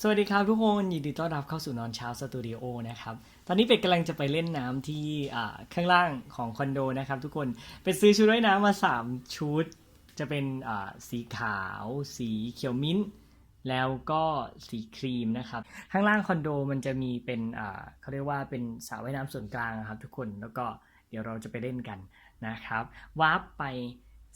สวัสดีครับทุกคนยินดีต้อนรับเข้าสู่นอนเช้าสตูดิโอนะครับตอนนี้เป็ดกำลังจะไปเล่นน้ำที่อ่าข้างล่างของคอนโดนะครับทุกคนไปซื้อชุดว่ายน้ำมา3ชุด จะเป็นอ่าสีขาว สีเขียวมิ้นท์แล้วก็สีครีมนะครับ ข้างล่างคอนโดมันจะมีเป็นอ่าเขาเรียกว่าเป็นสระว่ายน้ำส่วนกลางอะครับทุกคนแล้วก็เดี๋ยวเราจะไปเล่นกันนะครับวาร์ปไป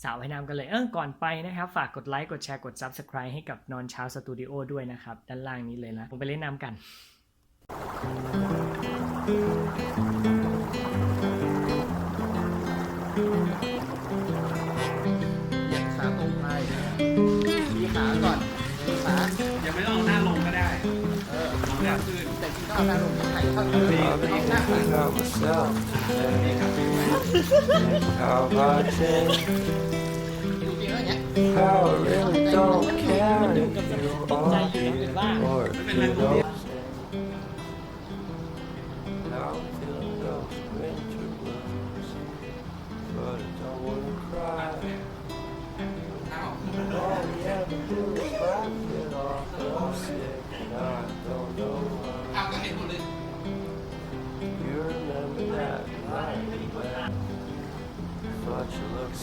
สาวว่ายน้ำกันเลย เออก่อนไปนะครับ ฝากกดไลค์กดแชร์กด Subscribe ให้กับนอนเช้าสตูดิโอด้วยนะครับ ด้านล่างนี้เลยนะ ผมไปเล่นน้ำกัน เหยียดขาตรงไปมีขาก่อนมีขายังไม่ต้องเอาหน้าลงก็ได้เออ เอาหน้าขึ้นแต่จริงก็เอาหน้าลงถ่ายเข้าไปเลยเอาหน้าขึ้น about myself. How about it? How I really don't care if you are here or if you don't.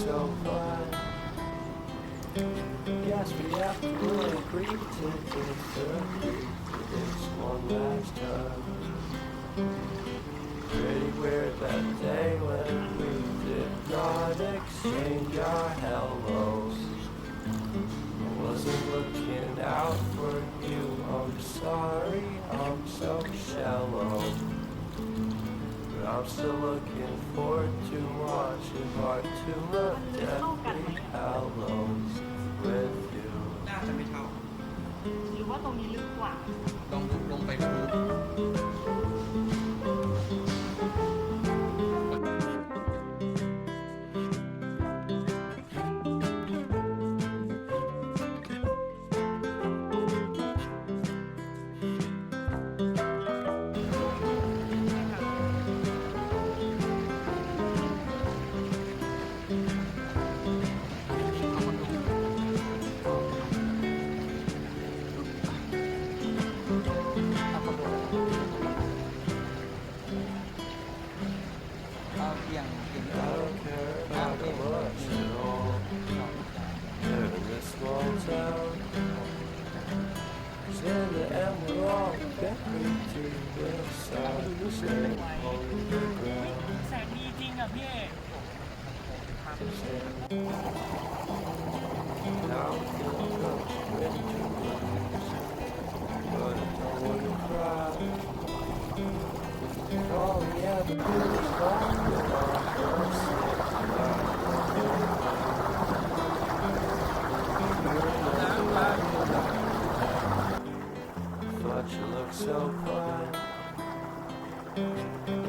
So uh, fine. Guess we have to agree to disagree this one last time. Pretty weird that day when we did not exchange our hellos. I wasn't looking out for you. I'm sorry, I'm so shallow. But I'm still looking forward to watching part two of Deathly Hallows with you. น่าจะไม่เท่า หรือว่าตรงนี้ลึกกว่า ลองลงไปดูเ this small town. 'Cause in the end, we're all buried to the side, staying on the ground. แสงดีจริงอะพี่เ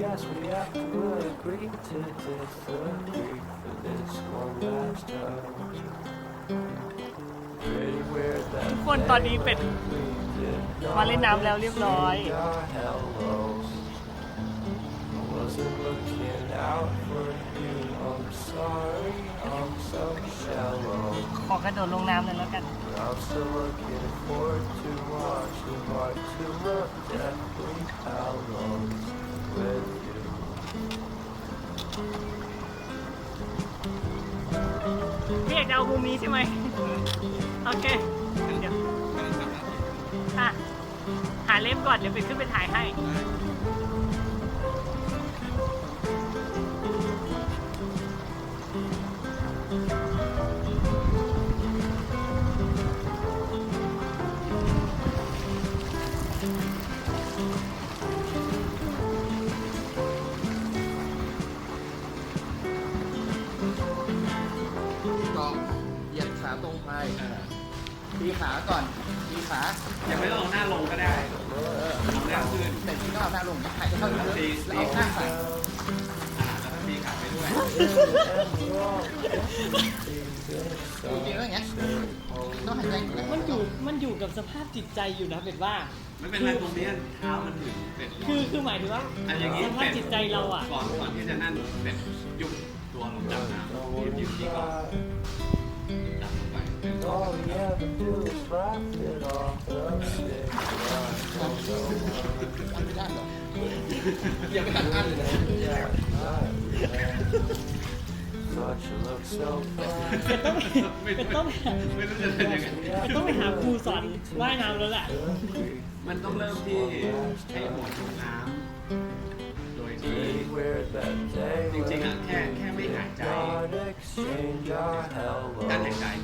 Guess we have to agree to disagree for this one last time. Pretty weird that ทุกคนตอนนี้เป็ด we did มาเล่นน้ำแล้วเรียบร้อย our hellos. I wasn't looking out for you. I'm sorry, I'm so shallow. ขอกระโดดลงน้ำเลยแล้วกัน But I'm still looking forward to watching part two of Deathly พี่เอกจะเอามุมนี้ใช่ไหมโอเคเดี๋ยวอะหาเล่มก่อนเดี๋ยวไปขึ้นไปถ่ายให้ ตรงไปมีขาก่อนมีขายังไม่ต้องเอาหน้าลงก็ได้เออเอาหน้าขึ้นแต่จริงก็เอาหน้าลงถ่ายเข้าไปเลยแล้วเอาหน้าใส่อ่าแล้วก็มีขาไปด้วย And we're all buried to the จริงๆแล้วอย่างเงี้ย side, ต้องหายใจอย่างเงี้ยมันอยู่มันอยู่กับสภาพจิตใจอยู่นะเป็ดว่า ไม่เป็นไรตรงนี้เท้ามันถึงเป็ดคือคือหมายถึงว่าอันอย่างนี้สภาพจิตใจเราอะก่อนก่อนที่จะนั่นเป็ดยุบตัวลงจับน้ำยืนยืนที่ก่อน ไม่ทันต้องไม่รู้จปงไมัต้องไปหาครูสอนว่ายน้ำแล้วแหละ มันต้องเริ่มที่ใช้หมวดน้ำโดยที่จริงๆอะแค่แค่ไม่หายใจ การหาย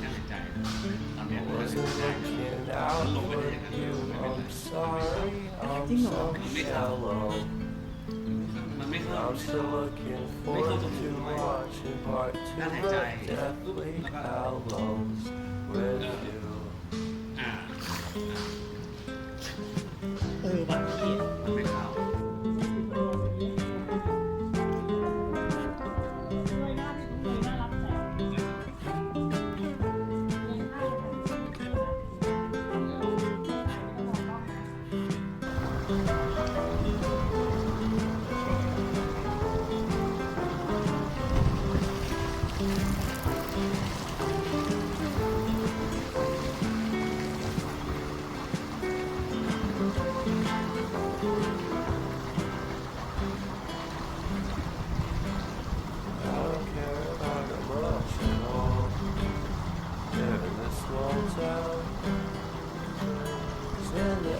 ใจ looking out for you. I'm sorry, I'm so shallow. I'm still looking forward to watching part two of Deathly Hallows.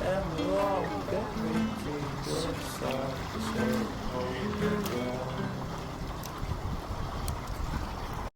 and walk every day just like so.